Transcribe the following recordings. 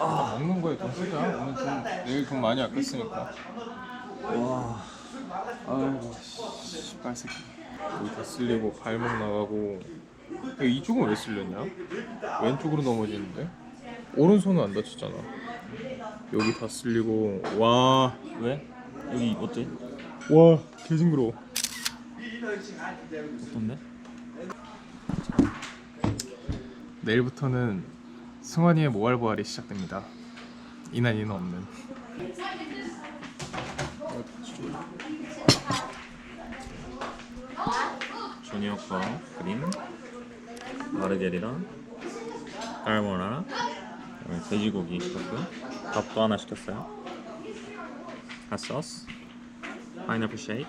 아, 먹는 거에 돈 쓰자. 오늘 좀 내일 돈 많이 아꼈으니까. 와, 아이고, 씨발 새끼. 여기 다 쓸리고 발목 나가고. 근데 이쪽은 왜 쓸렸냐? 왼쪽으로 넘어지는데? 오른손은 안 다쳤잖아. 여기 다 쓸리고 와, 왜? 여기 어때? 와, 개징그러 워. 어떤데? 내일부터는 승환이의 모발보활이 시작됩니다. 이난 이는 없는. 조니어과 그림 마르게리라 까르보나라 그다음에 돼지고기 시켰고요 밥도 하나 시켰어요 핫소스 파인애플 쉐이크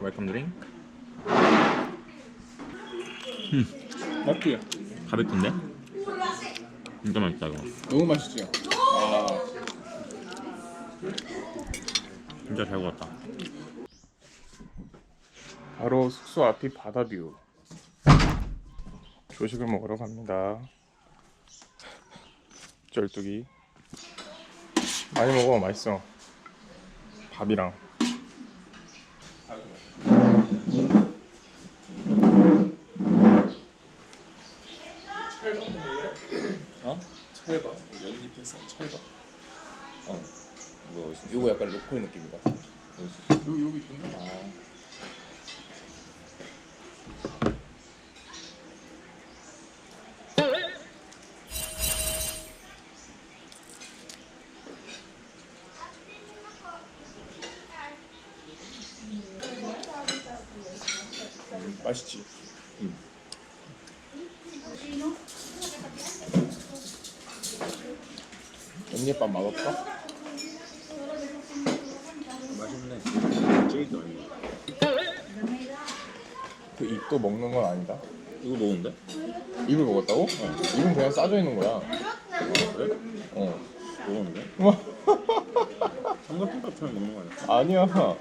웰컴 드링크 맞 지? 가볍던데? 진짜 맛있다 이거 너무 맛있지? 아, 진짜 잘 구웠다 바로 숙소 앞이 바다뷰. 조식을 먹으러 갑니다. 쩔뚝이. 많이 먹어, 맛있어. 밥이랑. 어? 찰밥, 연잎에서 찰밥. 어 뭐, 이거 약간 로컬 느낌이다. 여기 여기 있던데? 아. 맛있지? 응. 연잎밥 맛없어? 맛있네 찌기도 아니고 그 잎도 먹는 건 아니다. 이거 먹은데? 잎을 먹었다고? 잎은 그냥 싸져 있는 거야. 그래? 어. 먹었는데? 와, 삼각김밥처럼 먹는 거 아니야? 아니야.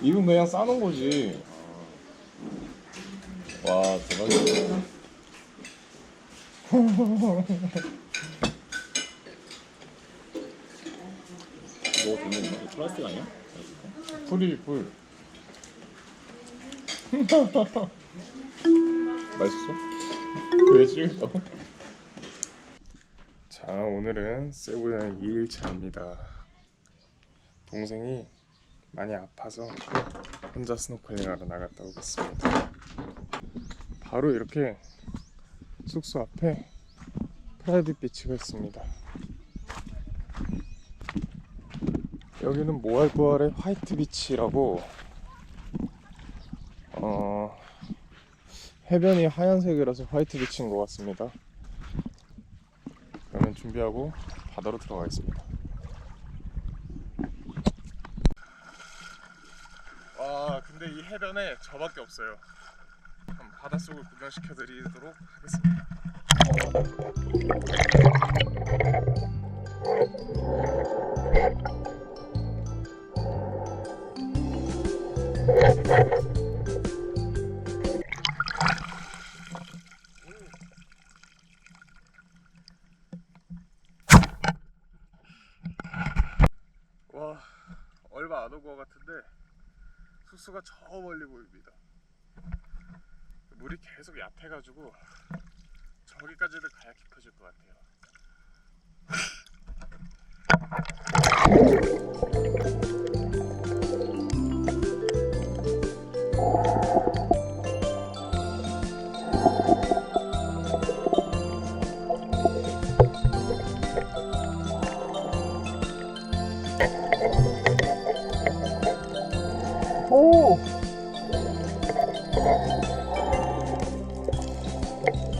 잎은 그냥 싸는 거지. 와, 대박이다. 먹어도 되는 거 플라스틱 아니야? 풀이 풀. 맛있어? 왜 싫다고? 자 오늘은 세부여행 2일차입니다. 동생이 많이 아파서 혼자 스노클링하러 나갔다 오겠습니다. 바로 이렇게 숙소 앞에 프라이빗 비치가 있습니다. 여기는 모알보알의 화이트 비치라고 어, 해변이 하얀색이라서 화이트 비치인 것 같습니다. 그러면 준비하고 바다로 들어가겠습니다. 와 근데 이 해변에 저밖에 없어요. 그럼 바닷속을 구경시켜 드리도록 하겠습니다. 와 얼마 안 온 것 같은데 숙소가 저 멀리 보입니다. 물이 계속 얕아가지고 저기까지는 가야 깊어질 것 같아요.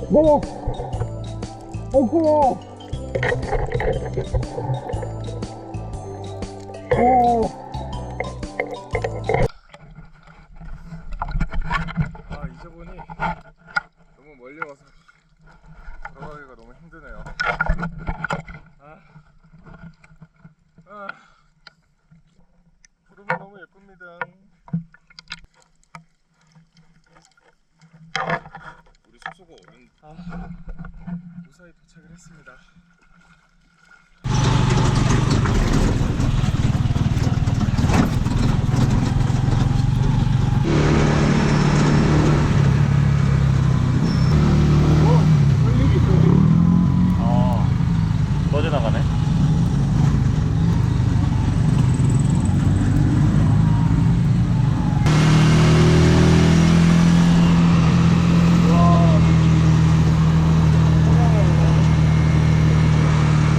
뭐? 어, 오! 아, 이제 보니 너무 멀리 와서 들어가기가 너무 힘드네요. 아, 아, 푸르면 너무 예쁩니다. 우리 숙소가 어딘? 아, 무사히 도착을 했습니다. 어, 꺼져 나가네.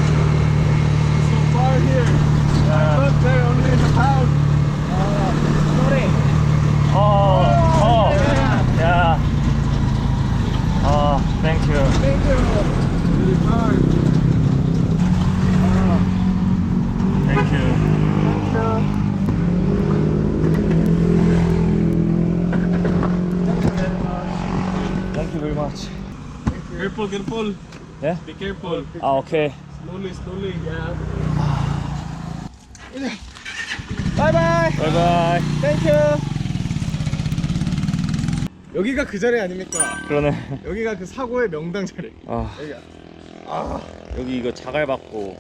So far here. Not there, only in the house. sorry. 어, 어, 야, 아, 땡큐. Thank you. Really hard. 땡큐. 땡큐 very much. Careful, careful. 예? Be careful. 아, 오케이. Slowly, slowly. Yeah. 바이바이. 바이바이. 땡큐. 여기가 그 자리 아닙니까? 그러네. 여기가 그 사고의 명당 자리. 아, 여기가. 여기 이거 자갈 받고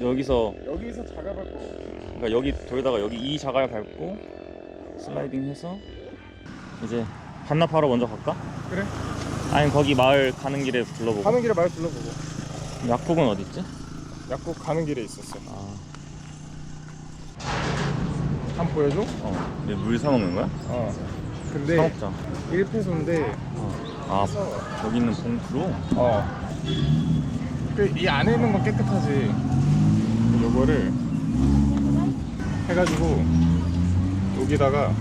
여기서 여기서 작아봤고. 그러니까 여기 돌다가 여기 이 자갈 밟고 슬라이딩 해서 이제 반납하러 먼저 갈까? 그래. 아니면 거기 마을 가는 길에 둘러보고 가는 길에 말 둘러보고. 약국은 어디 있지? 약국 가는 길에 있었어. 아, 한번 보여줘? 어, 물사 먹는 거야? 어. 사 근데 먹자. 1페소인데. 아, 여기 있는 봉투로 어. 그이 안에 있는 건 깨끗하지. 요거를 해가지고 여기다가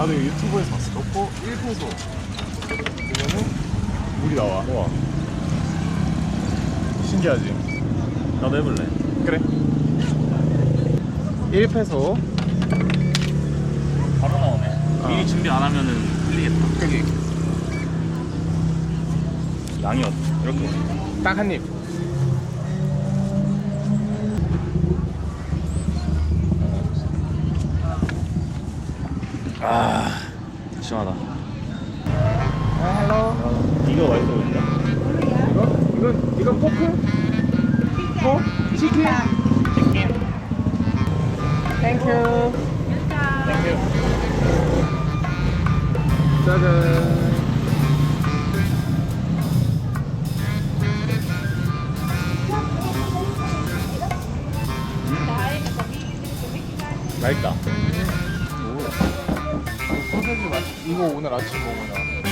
나도 이거 유튜브에서 봤어. 넣고 1페소. 그러면은 물이 나와. 우와, 신기하지? 나도 해볼래. 그래. 1페소. 바로 나오네. 어. 미리 준비 안 하면은 틀리겠다. 여기 양이 어때? 이렇게. 딱 한 입. 아, 시원하다. 아, 헬로. 이거 맛있어 보인다. 이거? 포크? 포? 치킨? 치킨. 땡큐. 땡큐. 짜잔. 맛있다. 소세지 맛. 이거 오늘 아침 먹으나.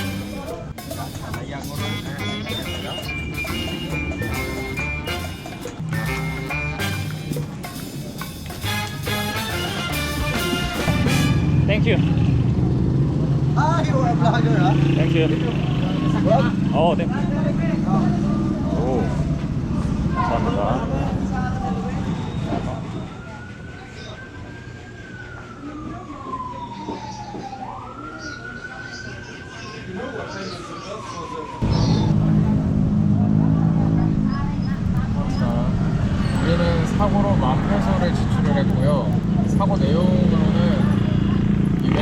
땡큐. Ah, you are a vlogger, huh? 땡큐. 어, 네. 오. 감사합니다. 우리는 사고로 만 페소를 지출을 했고요. 사고 이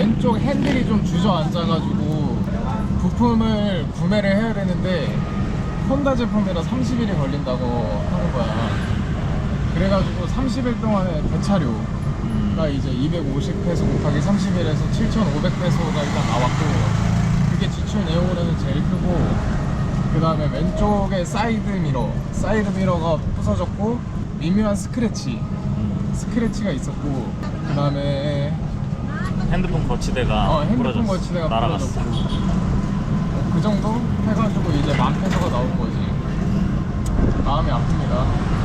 왼쪽 핸들이 좀 주저앉아가지고 부품을 구매를 해야 되는데 혼다 제품이라 30일이 걸린다고 하는 거야. 그래가지고 30일 동안에 대차료가 이제 250페소 곱하기 30일에서 7,500페소가 일단 나왔고 그게 지출 내용으로는 제일 크고 그 다음에 왼쪽에 사이드 미러 사이드 미러가 부서졌고 미묘한 스크래치 스크래치가 있었고 그 다음에 핸드폰 거치대가 어, 핸드폰 부러졌어. 거치대가 날아갔어. 부러졌고 어, 그 정도 해가지고 이제 만 페소가 나온 거지 마음이 아픕니다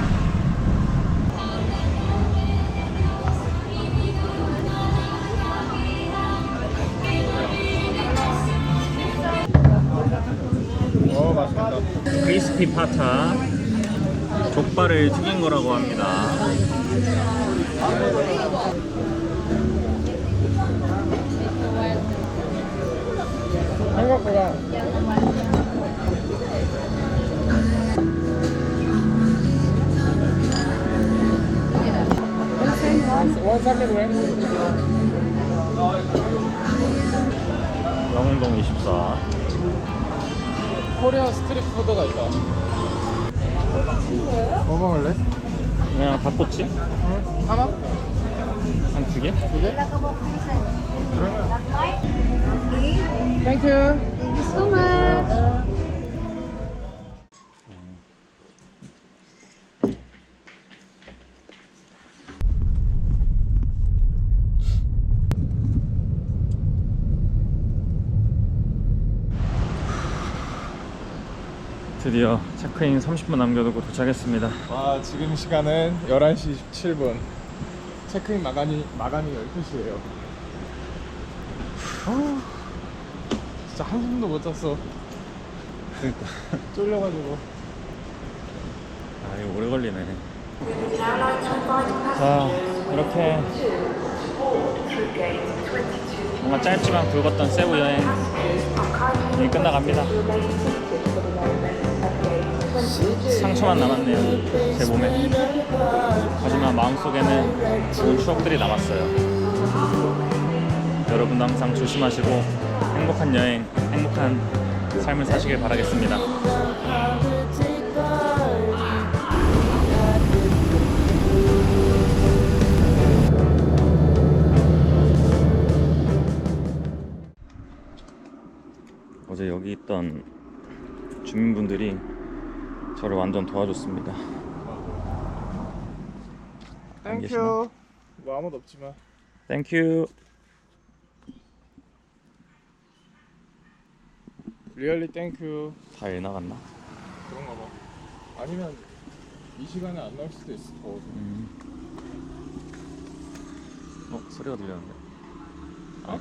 어 맛있겠다 크리스피 파타 족발을 튀긴 거라고 합니다. 삭개도 해? 영흥동 24. 코리아 스트리트 푸드가 있다. 뭐 먹을래? 그냥 닭꼬치 응. 하나? 한 두 개? 두 개? 땡큐. Thank you so much. 드디어 체크인 30분 남겨두고 도착했습니다. 와 지금 시간은 11시 17분. 체크인 마감이 마감이 12시예요. 진짜 한숨도 못 잤어. 그러니까 쫄려가지고. 아 이거 오래 걸리네. 자 이렇게 뭔가 짧지만 굵었던 세부 여행 이 끝나갑니다. 상처만 남았네요 제 몸에. 하지만 마음속에는 좋은 추억들이 남았어요. 여러분도 항상 조심하시고 행복한 여행, 행복한 삶을 사시길 바라겠습니다. 어제 여기 있던 주민분들이 저를 완전 도와줬습니다. 안 계시나? 땡큐. 뭐 아무도 없지만. 땡큐. 리얼리 땡큐 다 일 나갔나? 그런가 봐 아니면 이 시간에 안 나올 수도 있어 더워서 음. 어 소리가 들렸는데 아? 어?